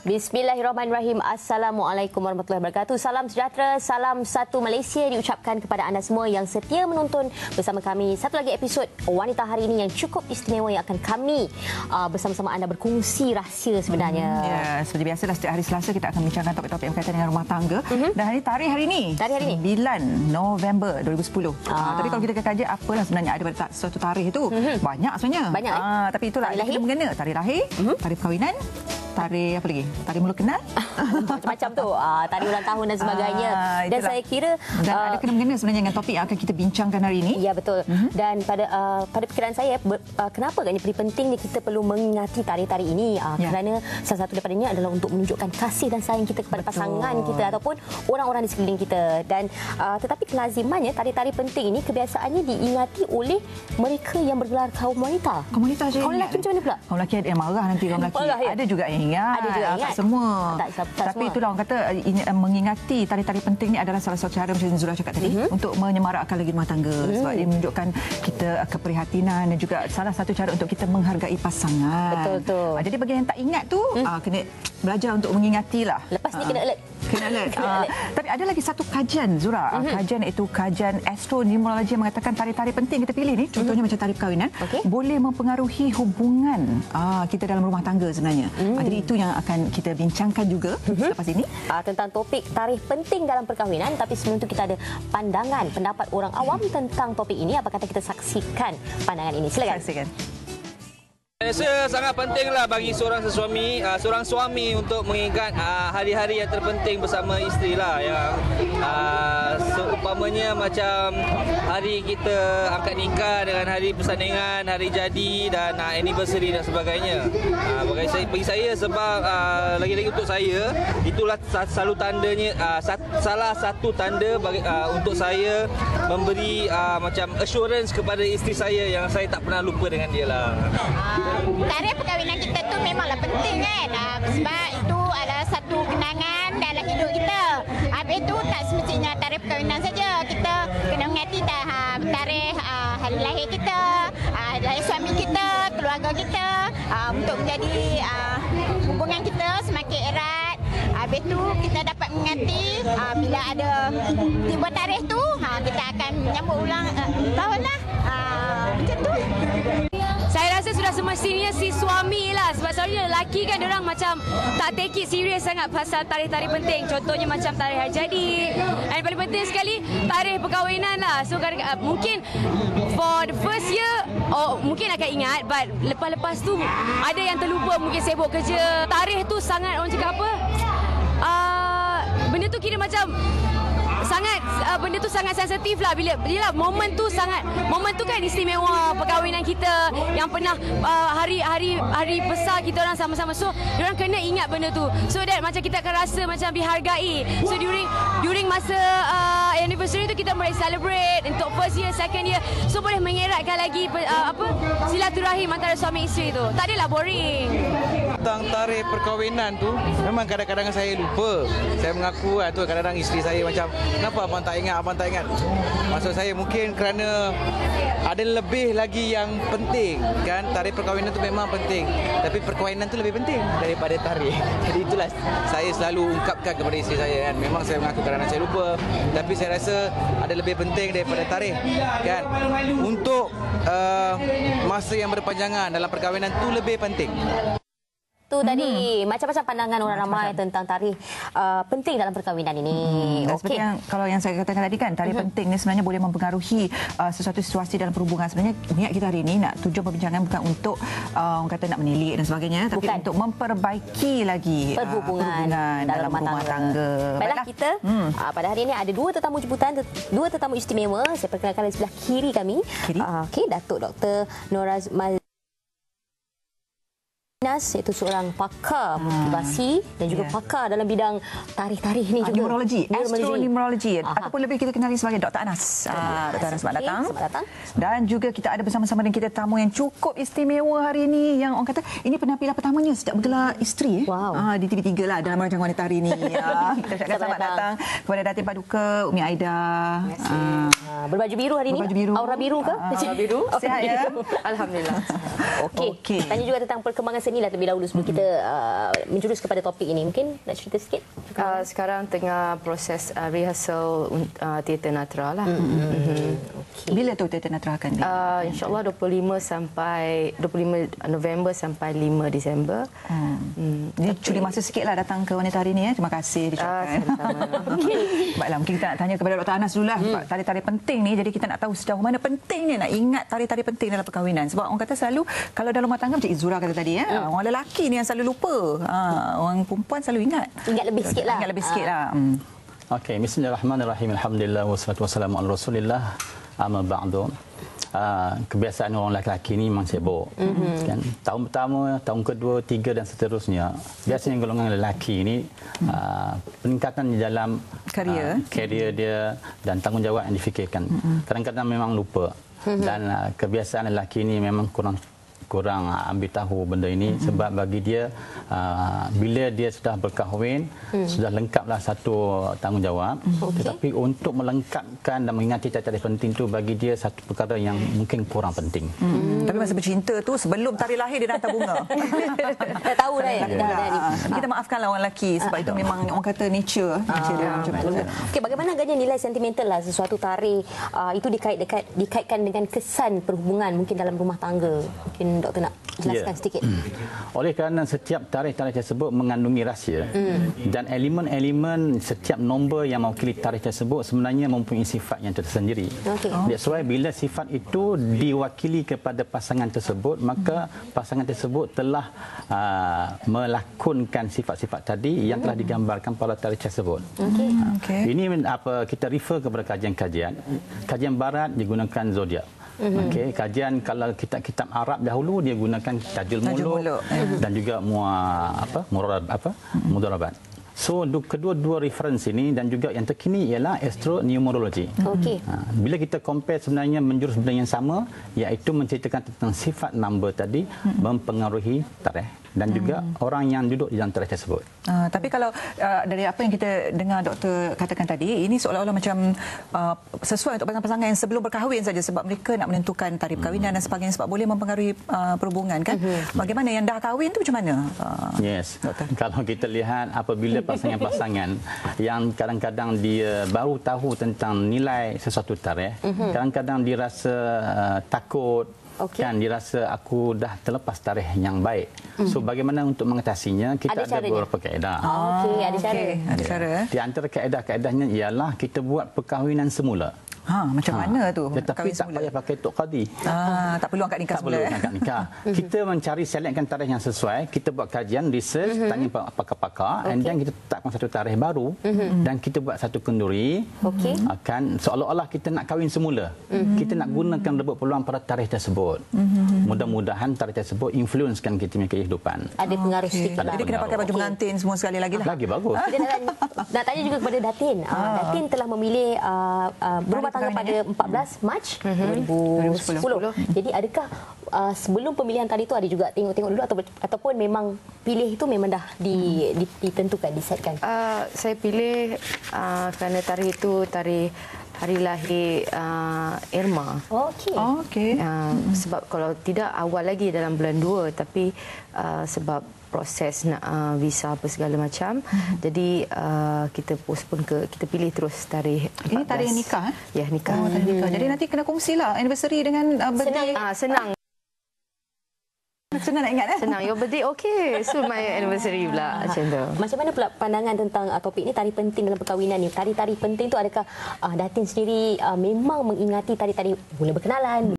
Bismillahirrahmanirrahim. Assalamualaikum warahmatullahi wabarakatuh. Salam sejahtera, salam satu Malaysia diucapkan kepada anda semua yang setia menonton bersama kami. Satu lagi episod Wanita Hari ini yang cukup istimewa yang akan kami uh, bersama-sama anda berkongsi rahsia sebenarnya. Hmm, ya, seperti biasalah setiap hari Selasa kita akan bincangkan topik-topik yang berkaitan dengan rumah tangga. Mm-hmm. Dan hari tarikh hari ini, Tarikh hari ini? 9 November 2010. Ah. Ah. tapi kalau kita kaji apalah sebenarnya ada pada suatu tarikh itu? Mm-hmm. Banyak sebenarnya. Banyak, eh? Ah, tapi itulah Tarikh kita lahir? mengena tarikh lahir, mm-hmm. tarikh perkahwinan, tarikh apa lagi? Tarikh mula kenal. Macam-macam tu. Uh, tadi ulang tahun dan sebagainya. Ah, dan saya kira... Dan uh, ada kena-mengena sebenarnya dengan topik yang akan kita bincangkan hari ini. Ya betul. Mm-hmm. Dan pada uh, pada fikiran saya ber, uh, kenapa agaknya penting pentingnya kita perlu mengingati tarikh-tarikh ini uh, Ya. kerana salah satu daripadanya adalah untuk menunjukkan kasih dan sayang kita kepada Betul. pasangan kita ataupun orang-orang di sekeliling kita. Dan uh, tetapi kelazimannya tarikh-tarikh penting ini kebiasaannya diingati oleh mereka yang bergelar kaum wanita. Komunitas je Kaum ingat. lelaki macam mana pula? Kaum lelaki ada yang marah nanti kaum lelaki. Ya? Ada juga yang ingat. Ada juga ingat. Tak semua. Tak- tak- tak Tapi semua. itulah orang kata ini, uh, mengingati tarikh-tarikh penting ni adalah salah satu cara macam Zura cakap tadi Mhm. untuk menyemarakkan lagi rumah tangga sebab dia menunjukkan kita uh, keprihatinan dan juga salah satu cara untuk kita menghargai pasangan. Betul, tu. Ah, jadi bagi yang tak ingat tu ah, kena belajar untuk mengingatilah. Lepas ni Ah. kena alert. Kena alert. Kena Ah, tapi ada lagi satu kajian Zura, mm-hmm. kajian iaitu kajian astronumerologi yang mengatakan tarikh-tarikh penting kita pilih ni, contohnya macam tarikh perkahwinan, Okey. boleh mempengaruhi hubungan ah, kita dalam rumah tangga sebenarnya. Ah, jadi itu yang akan kita bincangkan juga selepas ini. uh, tentang topik tarikh penting dalam perkahwinan tapi sebelum itu kita ada pandangan pendapat orang awam tentang topik ini apa kata kita saksikan pandangan ini silakan Saksikan. Rasa sangat pentinglah bagi seorang sesuami, uh, seorang suami untuk mengingat uh, hari-hari yang terpenting bersama isteri lah. Yang uh, seumpamanya macam hari kita angkat nikah dengan hari persandingan, hari jadi dan uh, anniversary dan sebagainya. Uh, bagi saya, bagi saya sebab uh, lagi-lagi untuk saya itulah selalu tandanya uh, salah satu tanda bagi, uh, untuk saya memberi uh, macam assurance kepada isteri saya yang saya tak pernah lupa dengan dia lah. Tarikh perkahwinan kita tu memanglah penting kan? Ah, sebab itu adalah satu kenangan dalam hidup kita. Habis itu tak semestinya tarikh perkahwinan saja. Kita kena mengati dah tarikh ah, hari lahir kita hari lahir suami kita keluarga kita ah, untuk menjadi ah, hubungan kita semakin erat. Habis tu kita dapat mengati ah, bila ada tiba tarikh tu kita akan menyambut ulang ah, tahun lah. Ah, macam tu Saya rasa sudah semestinya si suami lah sebab selalunya lelaki kan orang macam tak take it serius sangat pasal tarikh-tarikh penting. Contohnya macam tarikh jadi. Dan paling penting sekali tarikh perkahwinan lah. So uh, mungkin for the first year oh mungkin akan ingat but lepas-lepas tu ada yang terlupa mungkin sibuk kerja. Tarikh tu sangat orang cakap apa? Uh, benda tu kira macam sangat uh, benda tu sangat sensitif lah. Bila bila momen tu sangat momen tu kan istimewa perkahwinan kita yang pernah uh, hari hari hari besar kita orang sama-sama. So orang kena ingat benda tu. So that macam kita akan rasa macam dihargai. So during during masa uh, anniversary tu kita boleh celebrate untuk first year second year. So boleh mengeratkan lagi uh, apa silaturahim antara suami isteri tu. Tak adalah boring. Tentang tarikh perkahwinan tu memang kadang-kadang saya lupa. Saya mengaku lah tu kadang-kadang isteri saya macam kenapa abang tak ingat, abang tak ingat. Maksud saya mungkin kerana ada lebih lagi yang penting kan? Tarikh perkahwinan tu memang penting tapi perkahwinan tu lebih penting daripada tarikh. Jadi itulah saya selalu ungkapkan kepada isteri saya kan. Memang saya mengaku kadang-kadang saya lupa tapi saya rasa ada lebih penting daripada tarikh kan? Untuk uh, masa yang berpanjangan dalam perkahwinan tu lebih penting Tu tadi macam-macam pandangan orang ramai tentang tarikh uh, penting dalam perkahwinan ini. Hmm, Dan Okey. seperti yang kalau yang saya katakan tadi kan tarikh Mhm. penting ni sebenarnya boleh mempengaruhi uh, sesuatu situasi dalam perhubungan sebenarnya niat kita hari ini nak tujuan perbincangan bukan untuk uh, orang kata nak menilik dan sebagainya tapi Bukan. untuk memperbaiki lagi uh, perhubungan, perhubungan dalam, rumah tangga. Baiklah kita Hmm. uh, pada hari ini ada dua tetamu jemputan, dua tetamu istimewa. Saya perkenalkan di sebelah kiri kami. Kiri. Uh, Okey, Datuk Dr. Noraz Mal Nas iaitu seorang pakar motivasi dan juga Ya. pakar dalam bidang tarikh-tarikh ini Ah, juga. numerologi, astronumerologi Aha. ataupun lebih kita kenali sebagai Dr. Anas. Ah, Dr. Anas selamat Okey, datang. selamat datang. Dan juga kita ada bersama-sama dengan kita tamu yang cukup istimewa hari ini yang orang kata ini penampilan pertamanya sejak bergelar isteri eh. Wow. Ah, di TV3 lah dalam rancangan wanita hari ini. Ah, kita ucapkan Selamat selamat datang. datang kepada Datin Paduka, Umi Aida. Ah, Ah, berbaju biru hari ini. Berbaju biru. Aura biru ke? Ah, aura biru. Sihat ya? Alhamdulillah. Okey. Okey. Tanya juga tentang perkembangan seni lah terlebih dahulu sebelum kita uh, menjurus kepada topik ini. Mungkin nak cerita sikit? Uh, sekarang tengah proses uh, rehearsal uh, teater Natra lah. Okey. Bila tu Teater Natra akan di? Uh, InsyaAllah 25 sampai 25 November sampai 5 Disember. Hmm. Jadi curi masa sikit lah datang ke wanita hari ini. Ya. Terima kasih diucapkan. sama-sama. Baiklah, mungkin kita nak tanya kepada Dr. Anas dulu lah. Hmm. Tari-tari penting ni, jadi kita nak tahu sejauh mana pentingnya nak ingat tari-tari penting dalam perkahwinan. Sebab orang kata selalu, kalau dalam rumah tangga, macam Izura kata tadi, ya, Hmm. orang lelaki ni yang selalu lupa. Ha, orang perempuan selalu ingat. Ingat lebih sikit lah. Ingat lebih sikit lah. Hmm. Okey, bismillahirrahmanirrahim. Alhamdulillah wassalatu wassalamu ala Rasulillah. Amma ba'du. Uh, kebiasaan orang lelaki ni memang sibuk. Mm-hmm. Kan? Tahun pertama, tahun kedua, tiga dan seterusnya. Biasanya golongan lelaki ni uh, peningkatan di dalam Karier. uh, karier dia dan tanggungjawab yang difikirkan. Mm-hmm. Kadang-kadang memang lupa. Mm-hmm. Dan uh, kebiasaan lelaki ni memang kurang kurang uh, ambil tahu benda ini hmm. sebab bagi dia uh, bila dia sudah berkahwin hmm. sudah lengkaplah satu tanggungjawab hmm. tetapi untuk melengkapkan dan mengingati tari-tari penting tu bagi dia satu perkara yang mungkin kurang penting. Hmm. Tapi masa bercinta tu, sebelum tari lahir, dia dah hantar bunga. Dah tahu dah ya. Dah, dah, dah. Ah, Kita maafkanlah orang lelaki sebab itu memang orang kata nature. Nature dia macam tu. Okey, bagaimana agaknya nilai sentimental lah sesuatu tari uh, itu dikait dekat dikaitkan dengan kesan perhubungan mungkin dalam rumah tangga. Mungkin doktor nak jelaskan Ya. sedikit. Oleh kerana setiap tarikh-tarikh tersebut mengandungi rahsia mm. dan elemen-elemen setiap nombor yang mewakili tarikh tersebut sebenarnya mempunyai sifat yang tersendiri. Okey. Oh. That's why bila sifat itu diwakili kepada pasangan tersebut maka pasangan tersebut telah uh, melakonkan sifat-sifat tadi yang telah digambarkan pada tarikh tersebut. Okey. Okey. Ini apa kita refer kepada kajian-kajian. Kajian barat digunakan zodiak. Mm-hmm. Okey, kajian kalau kitab-kitab Arab dahulu dia gunakan tajul muluk muluk, dan juga mua apa murad apa mudarabat. So du- kedua-dua reference ini dan juga yang terkini ialah astronumerology. Okey. Ha, bila kita compare sebenarnya menjurus benda yang sama iaitu menceritakan tentang sifat number tadi Hmm. mempengaruhi tarikh dan juga orang yang duduk di dalam tarikh tersebut. Uh, tapi kalau uh, dari apa yang kita dengar doktor katakan tadi, ini seolah-olah macam uh, sesuai untuk pasangan-pasangan yang sebelum berkahwin saja sebab mereka nak menentukan tarikh perkahwinan dan sebagainya sebab boleh mempengaruhi uh, perhubungan kan. Bagaimana yang dah kahwin tu macam mana? Uh, Yes. Doktor. Kalau kita lihat apabila pasangan-pasangan yang kadang-kadang dia baru tahu tentang nilai sesuatu tarikh, kadang-kadang dia rasa uh, takut Okey. kan dia rasa aku dah terlepas tarikh yang baik. So bagaimana untuk mengatasinya? Kita Ada ada, caranya? beberapa kaedah. Okey, ada cara. Okey, ada cara. Di antara kaedah-kaedahnya ialah kita buat perkahwinan semula. Ha, macam mana tu? Tetapi kahwin tak payah pakai tok qadi. Ah, tak perlu angkat nikah tak semula. perlu eh? angkat nikah. kita mencari selectkan tarikh yang sesuai, kita buat kajian, research, tanya pa- pakar-pakar and then kita tetapkan satu tarikh baru dan kita buat satu kenduri. Okey. Akan seolah-olah kita nak kahwin semula. Kita nak gunakan rebut peluang pada tarikh tersebut. Mudah-mudahan tarikh tersebut influencekan kita punya kehidupan. Ada pengaruh Okey. sedikit lah. Jadi kena pakai baju pengantin semua sekali lagi lah. Lagi bagus. Kita nak tanya, nak tanya juga kepada Datin. Uh, Datin telah memilih uh, uh, berumah tangga pada 14 Mac 2010. 2010. Jadi adakah uh, sebelum pemilihan tadi tu ada juga tengok-tengok dulu atau ataupun memang pilih itu memang dah di, di, ditentukan, disetkan? Uh, saya pilih uh, kerana tarikh itu tarikh hari lahir uh, Irma. Okey. Oh, okey. Uh, sebab kalau tidak awal lagi dalam bulan 2 tapi uh, sebab proses nak uh, visa apa segala macam jadi uh, kita postpone ke kita pilih terus tarikh 14. Ini tarikh nikah, eh? Ya nikah. Oh, tarikh nikah. Jadi nanti kena kongsilah anniversary dengan uh, birthday. Ah senang Senang nak ingat eh? senang your birthday okay so my anniversary pula macam tu. Macam mana pula pandangan tentang uh, topik ni tari penting dalam perkahwinan ni? Tari-tari penting tu adakah uh, Datin sendiri uh, memang mengingati tari-tari mula berkenalan,